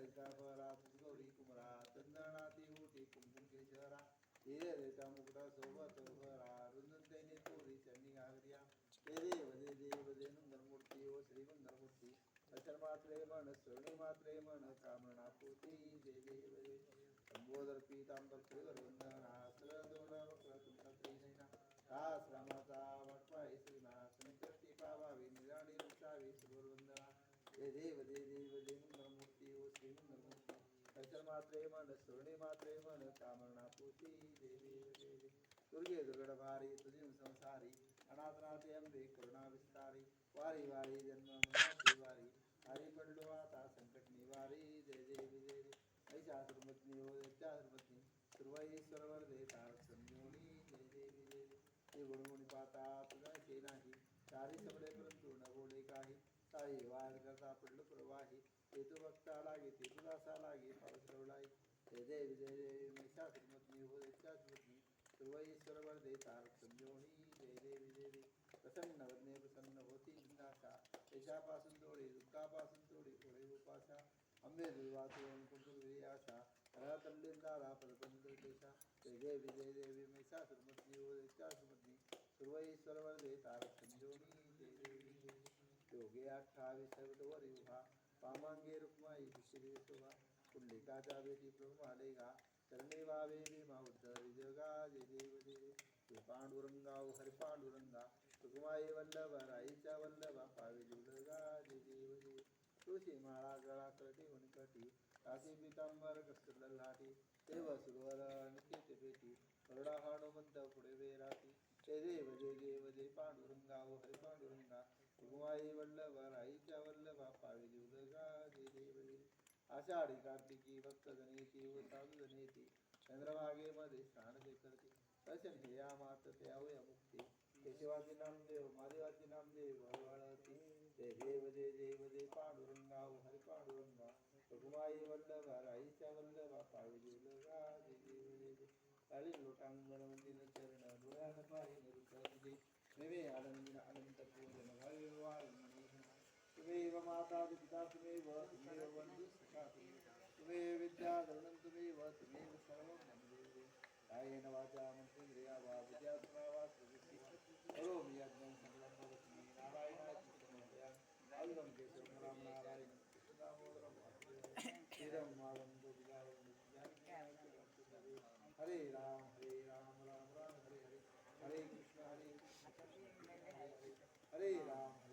रत्नागजापरा गौरी कुमरा चंदनाती होती कुमकुम केशरा हिरे रेटा मुकुटा सोबत भरा रुंदतेने तोरी चंडी घागरिया हे देव देव दे नंदनमूर्ती ओ श्री मंगलमूर्ती अचर मात्रे मन स्वर्णी मात्रे मन कामना पोती जय देव दे संबोधर पीतांबर त्रिवरवंदना सरदोडा वक्रतुंड त्रिनयना आश्रमाचा वटवाई श्रीनाथ निकटी पावावी निराणी रुचावी सुरवंदना हे देव दे देव दे मंगलमूर्ती ओ श्री मंगलमूर्ती मात्रे मन स्वर्णी मात्रे मन कामना पोती जय देव दुर्गे दुर्गड भारी तुझी संसारी अनाथनाथे अंबे करुणा विस्तारी वारी वारी जन्म मनाची वारी हरी पडलो आता संकट निवारी जय देव देव महिषासुरमत्नी हो दत्तासुरमत्नी सर्वैश्वरवर देता संयोनी जय देव देव ते गुणगुणी पाता पाहता तुझ्याचे नाही चारी सबळे परंतु न बोले काही साई वाद करता पडलो प्रवाही ते तू बघता लागे ते तुला असा लागे पाऊस रवलाई जय देव जय देव महिषासुरमत्नी हो दत्तासुरमत्नी सर्वैश्वरवर देता संयोनी जय देव जय देव प्रसन्न वदने प्रसन्न होती जिज्ञासा यशापासून थोडी दुःखापासून थोडी पुढे उपासा अंबे दुर्वासून कुंकुरी आशा हरा तल्लिंदारा पलपंत देशा जय देवी जय देवी महिषासुरमत्नी ओ दैत्यासुरमत्नी सर्वैश्वरवर देता संयोनी जय देवी जय देवी अठ्ठावीस वर युहा पामांगे रुक्माई दुसरी शोभा पुंडलिकाच्या बेटी प्रभू गा चरणी वावे भीमा उद्धरी जगा जय देव देव हे पांडुरंगा ओ हरि पांडुरंगा सुकुमाई वल्लभ राईच्या वल्लभा, पावे जुलगा जय देव जय तुळशी माळा गळा कटी वनकटी काशी पितांबर कस्तुर लाटी देव सुरवर निकेत पेटी करुणा हनुमंत पुढे वेराती। जय देव जय देव, जय पांडुरंगा ओ हरि पांडुरंगा सुकुमाई वल्लभ राईच्या वल्लभा पावे जुलगा जय देव जय आषाढी कार्तिकी भक्त जनेती व साधू जनेती चंद्रभागे मध्ये स्नान जे करते। दर्शन हे या मात ते अवय मुक्ती। केशवाचे नामदेव महादेवाचे नामदेव हळहळती जय देव जय देव जय पांडुरंगा, हरि पांडुरंगा। रघुमाई वल्लभा राईच्या वल्लभा पावे जीवलगा जय देव जय काली लोटांगण मंदिर चरण डोळ्यान पाहिजे भव्य वाल्मनी तुमेव माता पिता तुमेव तुमेव बंधु सखा तुमेव विद्या धरणं तुमेव तुमेव सर्वं मम कायेन वाचा मन्त्रेन्द्रिया वा विद्यात्मना वा करोमि यज्ञं सकलं भवति। नारायणाय कृष्णमया केशवं राम नारायण श्रीरं माधवं हरे राम हरे राम राम राम, हरे हरे। हरे हरे हरे राम